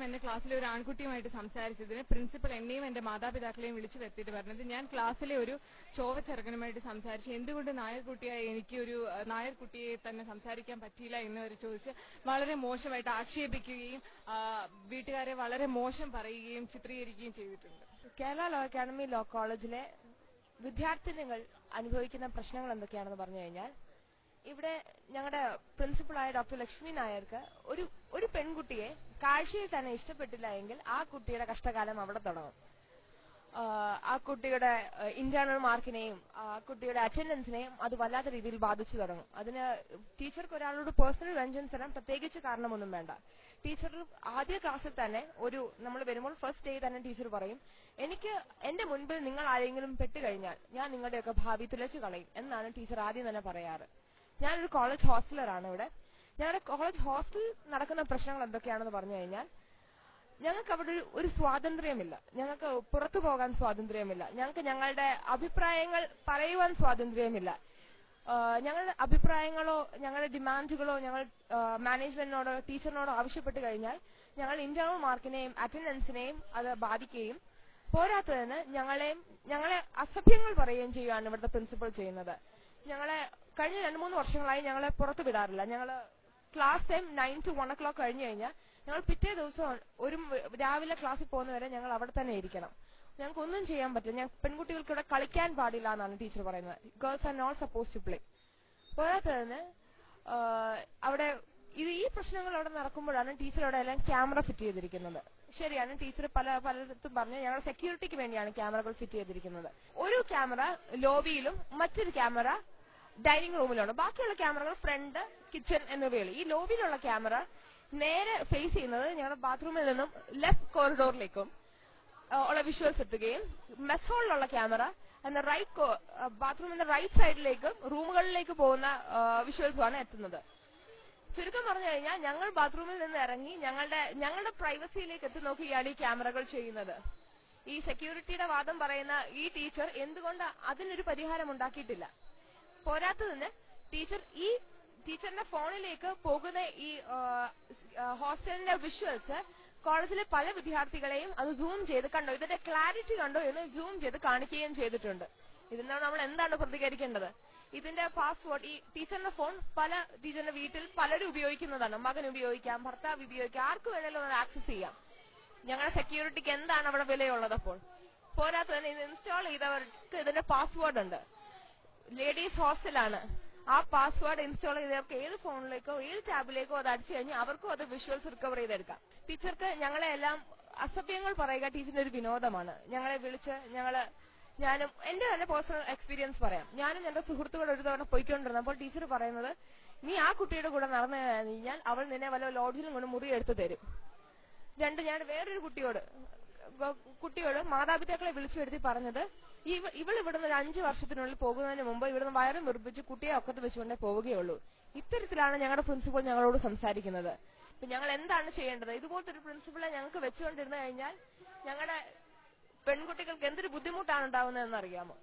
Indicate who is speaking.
Speaker 1: ദിവസം എന്നെ ക്ലാസ്സിലെ ഒരു ആൺകുട്ടിയുമായിട്ട് സംസാരിച്ചതിന് പ്രിൻസിപ്പൽ എന്നെയും എന്റെ മാതാപിതാക്കളെയും വിളിച്ചു വരുത്തിയിട്ട് പറഞ്ഞത് ഞാൻ ക്ലാസ്സിലെ ഒരു ചോവച്ചെറുക്കനുമായിട്ട് സംസാരിച്ച്. എന്തുകൊണ്ട് നായർകുട്ടിയായ എനിക്ക് ഒരു നായർ നായർകുട്ടിയെ തന്നെ സംസാരിക്കാൻ പറ്റിയില്ല എന്ന് വരെ ചോദിച്ച് വളരെ മോശമായിട്ട് ആക്ഷേപിക്കുകയും വീട്ടുകാരെ വളരെ മോശം പറയുകയും ചിത്രീകരിക്കുകയും ചെയ്തിട്ടുണ്ട്.
Speaker 2: കേരള ലോ അക്കാഡമി ലോ കോളേജിലെ വിദ്യാർത്ഥിനികൾ അനുഭവിക്കുന്ന പ്രശ്നങ്ങൾ എന്തൊക്കെയാണെന്ന് പറഞ്ഞു കഴിഞ്ഞാൽ ഇവിടെ ഞങ്ങളുടെ പ്രിൻസിപ്പളായ ഡോക്ടർ ലക്ഷ്മി നായർക്ക് ഒരു ഒരു പെൺകുട്ടിയെ കാഴ്ചയിൽ തന്നെ ഇഷ്ടപ്പെട്ടില്ല എങ്കിൽ ആ കുട്ടിയുടെ കഷ്ടകാലം അവിടെ തുടങ്ങും. ആ കുട്ടിയുടെ ഇന്റേണൽ മാർക്കിനെയും ആ കുട്ടിയുടെ അറ്റൻഡൻസിനെയും അത് വല്ലാത്ത രീതിയിൽ ബാധിച്ചു തുടങ്ങും. അതിന് ടീച്ചർക്ക് ഒരാളോട് പേഴ്സണൽ വെഞ്ചൻസ് തരാൻ പ്രത്യേകിച്ച് കാരണമൊന്നും വേണ്ട. ടീച്ചർ ആദ്യ ക്ലാസ്സിൽ തന്നെ ഒരു നമ്മൾ വരുമ്പോൾ ഫസ്റ്റ് ഡേ തന്നെ ടീച്ചർ പറയും എനിക്ക് എന്റെ മുൻപിൽ നിങ്ങൾ ആരെങ്കിലും പെട്ടുകഴിഞ്ഞാൽ ഞാൻ നിങ്ങളുടെയൊക്കെ ഭാവി തുലച്ചു കളയും എന്നാണ് ടീച്ചർ ആദ്യം തന്നെ പറയാറ്. ഞാനൊരു കോളേജ് ഹോസ്റ്റലറാണ് ഇവിടെ. ഞങ്ങളുടെ കോളേജ് ഹോസ്റ്റലിൽ നടക്കുന്ന പ്രശ്നങ്ങൾ എന്തൊക്കെയാണെന്ന് പറഞ്ഞു കഴിഞ്ഞാൽ ഞങ്ങൾക്ക് അവിടെ ഒരു സ്വാതന്ത്ര്യമില്ല. ഞങ്ങൾക്ക് പുറത്തു പോകാൻ സ്വാതന്ത്ര്യമില്ല. ഞങ്ങൾക്ക് ഞങ്ങളുടെ അഭിപ്രായങ്ങൾ പറയുവാൻ സ്വാതന്ത്ര്യമില്ല. ഞങ്ങളുടെ അഭിപ്രായങ്ങളോ ഞങ്ങളുടെ ഡിമാൻഡുകളോ ഞങ്ങൾ മാനേജ്മെന്റിനോടോ ടീച്ചറിനോടോ ആവശ്യപ്പെട്ട് കഴിഞ്ഞാൽ ഞങ്ങൾ ഇന്റേണൽ മാർക്കിനെയും അറ്റൻഡൻസിനെയും അത് ബാധിക്കുകയും പോരാത്തതിന് ഞങ്ങളെയും ഞങ്ങളെ അസഭ്യങ്ങൾ പറയുകയും ചെയ്യുകയാണ് ഇവിടുത്തെ പ്രിൻസിപ്പൾ ചെയ്യുന്നത്. ഞങ്ങളെ കഴിഞ്ഞ രണ്ട് മൂന്ന് വർഷങ്ങളായി ഞങ്ങളെ പുറത്തു വിടാറില്ല. ഞങ്ങൾ class time nine to one o'clock കഴിഞ്ഞു കഴിഞ്ഞാൽ ഞങ്ങൾ പിറ്റേ ദിവസം ഒരു രാവിലെ ക്ലാസ്സിൽ പോകുന്നവരെ ഞങ്ങൾ അവിടെ തന്നെ ഇരിക്കണം. ഞങ്ങൾക്ക് ഒന്നും ചെയ്യാൻ പറ്റില്ല. ഞങ്ങൾ പെൺകുട്ടികൾക്ക് ഇവിടെ കളിക്കാൻ പാടില്ല എന്നാണ് ടീച്ചർ പറയുന്നത്. Girls are not suppose to play പോരാത്തതിന് അവിടെ ഇത് ഈ പ്രശ്നങ്ങൾ അവിടെ നടക്കുമ്പോഴാണ് ടീച്ചർ അവിടെ എല്ലാം ക്യാമറ ഫിറ്റ് ചെയ്തിരിക്കുന്നത്. ശരിയാണ് ടീച്ചർ പല പലയിടത്തും പറഞ്ഞു ഞങ്ങൾ സെക്യൂരിറ്റിക്ക് വേണ്ടിയാണ് ക്യാമറകൾ ഫിറ്റ് ചെയ്തിരിക്കുന്നത്. ഒരു ക്യാമറ ലോബിയിലും മറ്റൊരു ക്യാമറ ഡൈനിങ് റൂമിലാണ് ബാക്കിയുള്ള ക്യാമറകൾ ഫ്രണ്ട് കിച്ചൺ എന്നിവയുള്ളൂ ഈ ലോബിയിലുള്ള ക്യാമറ നേരെ ഫേസ് ചെയ്യുന്നത് ഞങ്ങളുടെ ബാത്റൂമിൽ നിന്നും ലെഫ്റ്റ് കോറിഡോറിലേക്കും ഉള്ള വിഷ്വൽസ് എത്തുകയും മെസ് ഹാളിലുള്ള ക്യാമറ എന്ന റൈറ്റ് ബാത്റൂമിന്റെ റൈറ്റ് സൈഡിലേക്കും റൂമുകളിലേക്ക് പോകുന്ന വിഷ്വൽസുമാണ് എത്തുന്നത്. ചുരുക്കം പറഞ്ഞു കഴിഞ്ഞാൽ ഞങ്ങൾ ബാത്റൂമിൽ നിന്ന് ഇറങ്ങി ഞങ്ങളുടെ ഞങ്ങളുടെ പ്രൈവസിയിലേക്ക് എത്തി നോക്കുകയാണ് ഈ ക്യാമറകൾ ചെയ്യുന്നത്. ഈ സെക്യൂരിറ്റിയുടെ വാദം പറയുന്ന ഈ ടീച്ചർ എന്തുകൊണ്ട് അതിനൊരു പരിഹാരം ഉണ്ടാക്കിയിട്ടില്ല? പോരാത്തതിന് ടീച്ചർ ഈ ടീച്ചറിന്റെ ഫോണിലേക്ക് പോകുന്ന ഈ ഹോസ്റ്റലിന്റെ വിഷ്വൽസ് കോളേജിലെ പല വിദ്യാർത്ഥികളെയും അത് സൂം ചെയ്ത് കണ്ടോ? ഇതിന്റെ ക്ലാരിറ്റി കണ്ടോ എന്ന് സൂം ചെയ്ത് കാണിക്കുകയും ചെയ്തിട്ടുണ്ട്. ഇതിനോട് നമ്മൾ എന്താണ് പ്രതികരിക്കേണ്ടത്? ഇതിന്റെ പാസ്വേഡ് ഈ ടീച്ചറിന്റെ ഫോൺ പല ടീച്ചറിന്റെ വീട്ടിൽ പലരും ഉപയോഗിക്കുന്നതാണ്. മകൻ ഉപയോഗിക്കാം ഭർത്താവ് ഉപയോഗിക്കാം ആർക്ക് വേണേലും അത് ആക്സസ് ചെയ്യാം. ഞങ്ങളുടെ സെക്യൂരിറ്റിക്ക് എന്താണ് അവിടെ വിലയുള്ളത് അപ്പോൾ? പോരാത്ത തന്നെ ഇത് ഇൻസ്റ്റാൾ ചെയ്തവർക്ക് ഇതിന്റെ പാസ്വേഡ് ഉണ്ട്. ലേഡീസ് ഹോസ്റ്റലാണ് ആ പാസ്വേഡ് ഇൻസ്റ്റാൾ ചെയ്തവർക്ക് ഏത് ഫോണിലേക്കോ ഏത് ടാബിലേക്കോ അത് അടിച്ചു കഴിഞ്ഞാൽ അവർക്കും അത് വിഷ്വൽസ് റിക്കവർ ചെയ്തെടുക്കാം. ടീച്ചർക്ക് ഞങ്ങളെ എല്ലാം അസഭ്യങ്ങൾ പറയുക ടീച്ചറിന്റെ ഒരു വിനോദമാണ്. ഞങ്ങളെ വിളിച്ച് ഞങ്ങൾ ഞാനും എന്റെ തന്നെ പേഴ്സണൽ എക്സ്പീരിയൻസ് പറയാം. ഞാനും എന്റെ സുഹൃത്തുക്കൾ ഒരു തവണ പോയിക്കൊണ്ടിരുന്നപ്പോൾ ടീച്ചർ പറയുന്നത് നീ ആ കുട്ടിയുടെ കൂടെ നടന്നു കഴിഞ്ഞാൽ അവൾ നിന്നെ വല്ല ലോഡ്ജിലും കൊണ്ട് മുറി എടുത്തു തരും. രണ്ട് ഞാൻ വേറൊരു കുട്ടിയോട് കുട്ടിയോട് മാതാപിതാക്കളെ വിളിച്ചു വരുത്തി പറഞ്ഞത് ഇവൾ ഇവിടുന്ന് ഒരു അഞ്ചു വർഷത്തിനുള്ളിൽ പോകുന്നതിന് മുമ്പ് ഇവിടുന്ന് വയറും വെറുപ്പിച്ച് കുട്ടിയെ ഒക്കത്ത് വെച്ചുകൊണ്ടേ പോവുകയുള്ളൂ. ഇത്തരത്തിലാണ് ഞങ്ങളുടെ പ്രിൻസിപ്പൾ ഞങ്ങളോട് സംസാരിക്കുന്നത്. ഞങ്ങൾ എന്താണ് ചെയ്യേണ്ടത്? ഇതുപോലത്തെ ഒരു പ്രിൻസിപ്പളെ ഞങ്ങൾക്ക് വെച്ചുകൊണ്ടിരുന്നു കഴിഞ്ഞാൽ ഞങ്ങളുടെ പെൺകുട്ടികൾക്ക് എന്തൊരു ബുദ്ധിമുട്ടാണ് ഉണ്ടാവുന്നതെന്ന് അറിയാമോ?